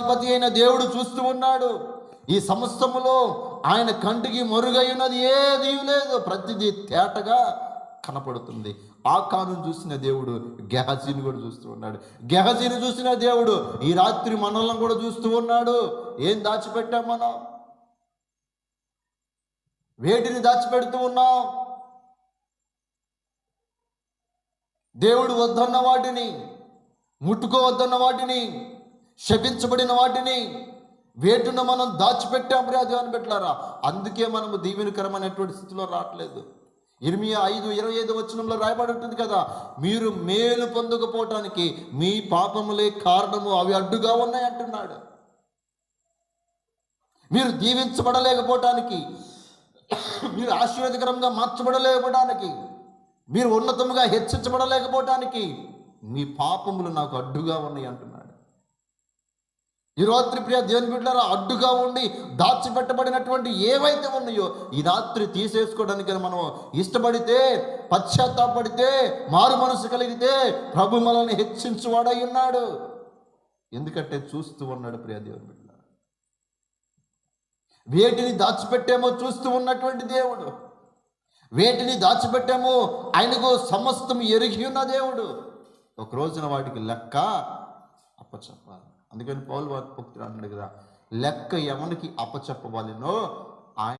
అధిపతి అయిన దేవుడు చూస్తూ ఉన్నాడు. ఈ సమస్తములో ఆయన కంటికి మరుగై ఉన్నది ఏదీ లేదు. ప్రతిదీ తేటగా కనపడుతుంది. ఆకాను చూసిన దేవుడు గెహజీని కూడా చూస్తూ ఉన్నాడు. గెహజీని చూసిన దేవుడు ఈ రాత్రి మనల్ని కూడా చూస్తూ ఉన్నాడు. ఏం దాచిపెట్టాం మనం? వేటిని దాచిపెడుతూ ఉన్నాం? దేవుడు వద్దన్న వాటిని ముట్టుకోవద్దన్న వాటిని శపించబడిన వాటిని వేటున మనం దాచిపెట్టాం ప్రియా పెట్టారా అందుకే మనము దీవెనకరమైనటువంటి స్థితిలో రావట్లేదు. ఇర్మియా ఐదు ఇరవై ఐదు వచనంలో రాయబడి ఉంటుంది కదా మీరు మేలు పొందకపోవటానికి మీ పాపములే కారణము అవి అడ్డుగా ఉన్నాయి అంటున్నాడు. మీరు దీవించబడలేకపోవటానికి మీరు ఆశీర్వాదకరంగా మార్చబడలేకపోవడానికి మీరు ఉన్నతముగా హెచ్చించబడలేకపోవటానికి మీ పాపములు నాకు అడ్డుగా ఉన్నాయి అంటున్నాడు. ఈ రాత్రి ప్రియ దేవుని బిడ్డలారా అడ్డుగా ఉండి దాచిపెట్టబడినటువంటి ఏవైతే ఉన్నాయో ఈ రాత్రి తీసేసుకోవడానికి మనం ఇష్టపడితే పశ్చాత్తాపడితే మారు మనసు కలిగితే ప్రభు మనల్ని హెచ్చించువాడై ఉన్నాడు. ఎందుకంటే చూస్తూ ఉన్నాడు ప్రియ దేవుని బిడ్డ వేటిని దాచిపెట్టామో చూస్తూ ఉన్నటువంటి దేవుడు. వేటిని దాచిపెట్టేమో ఆయనకు సమస్తం ఎరిగి ఉన్న దేవుడు. ఒక రోజున వాటికి లెక్క అప్పచెప్పాలి అందుకని పౌలు వారి భక్తుడు అన్నాడు కదా లెక్క ఎవరికి అప్పచెప్పవాలినో